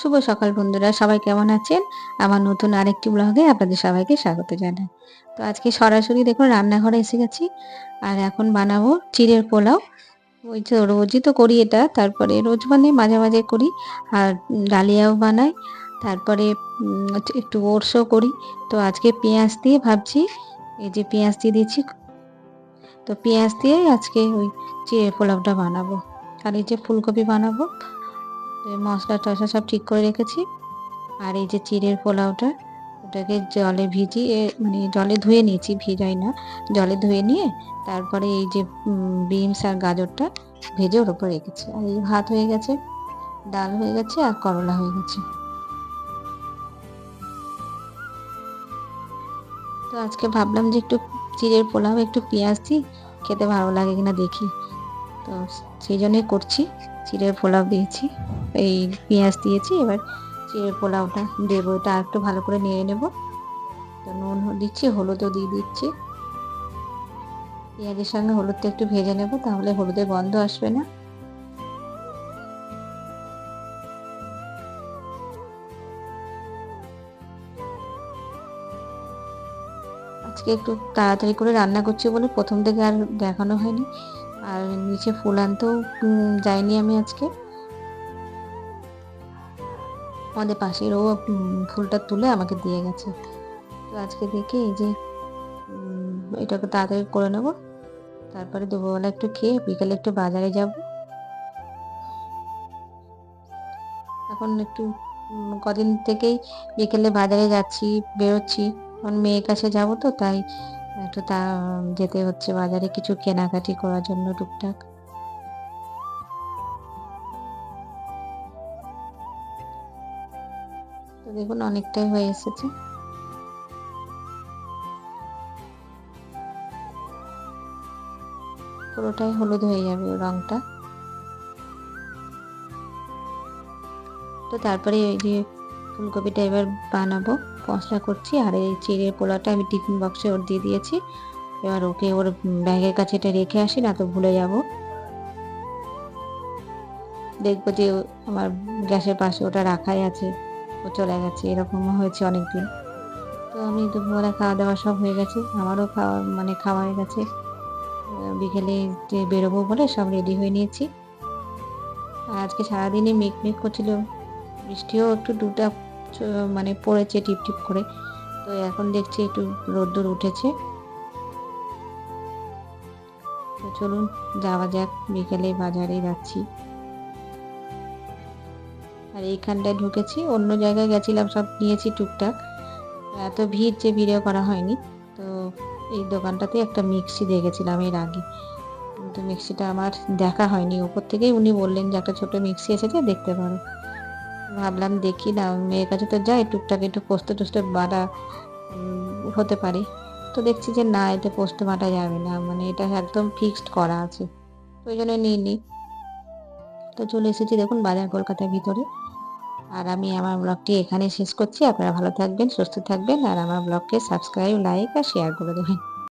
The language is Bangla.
শুভ সকাল বন্ধুরা, সবাই কেমন আছেন? আমার নতুন আরেকটি ব্লগে আপনাদের সবাইকে স্বাগত জানাই। তো আজকে সরাসরি দেখুন রান্নাঘরে এসে গেছি। আর এখন বানাবো চিড়ের পোলাও। ওই তো রোজই তো করি এটা, তারপরে রোজ মানে মাঝে মাঝে করি। আর ডালিয়াও বানাই, তারপরে একটু ওটসও করি। তো আজকে পেঁয়াজ দিয়ে ভাবছি, এই যে পেঁয়াজ দিয়ে দিয়েছি। তো পেঁয়াজ দিয়েই আজকে ওই চিড়ের পোলাওটা বানাবো। আর এই যে ফুলকপি বানাবো। মশলা টশলা সব ঠিক করে রেখেছি। আর এই যে চিড়ের পোলাওটা, ওটাকে জলে ভিজিয়ে মানে জলে ধুয়ে নিয়েছি, ভিজাই না, জলে ধুয়ে নিয়ে তারপরে এই যে বিনস আর গাজরটা ভেজে ওর উপর রেখেছি। আর এই ভাত হয়ে গেছে, ডাল হয়ে গেছে আর করলা হয়ে গেছে। তো আজকে ভাবলাম যে একটু চিড়ের পোলাও, একটু পেঁয়াজ দিই, খেতে ভালো লাগে কিনা দেখি। তো সেই জন্যই করছি। চিড়ের পোলাও দিয়েছি। এই পেঁয়াজ দিয়েছি, এবার চিড়ের পোলাওটা দেবো। এটা একটু ভালো করে নিয়ে নেব। তো নুন দিচ্ছি, হলুদও দিয়ে দিচ্ছি। পেঁয়াজের সঙ্গে হলুদটা একটু ভেজে নেব, তাহলে হলুদের গন্ধ আসবে না। আজকে একটু তাড়াতাড়ি করে রান্না করছি বলে প্রথম থেকে আর দেখানো হয়নি। আর নিচে ফুল আনতেও যাইনি আমি আজকে। আমাদের পাশের ও ফুলটা তুলে আমাকে দিয়ে গেছে। তো আজকে দেখি এই যে এটাকে তাড়াতাড়ি করে নেব। তারপরে দুপুরবেলা একটু খেয়ে বিকালে একটু বাজারে যাব। এখন একটু কদিন থেকেই বিকেলে বাজারে যাচ্ছি, বেরোচ্ছি। কারণ মেয়ের কাছে যাব তো, তাই একটু তা যেতে হচ্ছে বাজারে কিছু কেনাকাটি করার জন্য টুকটাক। তো দেখুন, অনেকটাই হয়ে এসেছে। পুরোটাই হলুদ হয়ে যাবে রংটা। তো তারপরে এই যে ফুলকপিটা এবার বানাবো। মশলা করছি আর এই চিড়ের পোলাটা আমি টিফিন বক্সে ওর দিয়ে দিয়েছি। এবার ওকে ওর ব্যাগের কাছে এটা রেখে আসি, না তো ভুলে যাব। দেখব যে আমার গ্যাসের পাশে ওটা রাখাই আছে। ও চলে গেছে এরকমও হয়েছে অনেক দিন তো আমি দুপুরবেলা খাওয়া দাওয়া সব হয়ে গেছে, আমারও খাওয়া মানে খাওয়া হয়ে গেছে। বিকেলে যে বেরোবো বলে সব রেডি হয়ে নিয়েছি। আজকে সারাদিনই মেঘ মেঘ করছিল। বৃষ্টিও একটু দুটা মানে পড়েছে টিপ টিপ করে। তো এখন দেখছি একটু রোদ্দুর উঠেছে। তো চলুন, যাওয়া যাক, বিকেলে বাজারে যাচ্ছি। আর এইখানটায় ঢুকেছি, অন্য জায়গায় গেছিলাম, সব নিয়েছি টুকটাক। এত ভিড় যে ভিড়েও করা হয়নি। তো এই দোকানটাতে একটা মিক্সি দেখেছিলাম এর আগে। কিন্তু মিক্সিটা আমার দেখা হয়নি। ওপর থেকেই উনি বললেন যে একটা ছোট মিক্সি এসেছে, দেখতে পারো। ভাবলাম দেখি না, মেয়ের কাছে তো যাই, টুকটাক একটু পোস্ত টোস্ত বাটা হতে পারে। তো দেখছি যে না, এতে পোস্ত বাটা যাবে না মানে এটা একদম ফিক্সড করা আছে। ওই জন্য নিই নি তো চলে এসেছি দেখুন বাজার কলকাতার ভিতরে। আর আমি আমার ব্লগটি এখানে শেষ করছি। আপনারা ভালো থাকবেন, সুস্থ থাকবেন, আর আমার ব্লগকে সাবস্ক্রাইব লাইক আর শেয়ার করে দেবেন।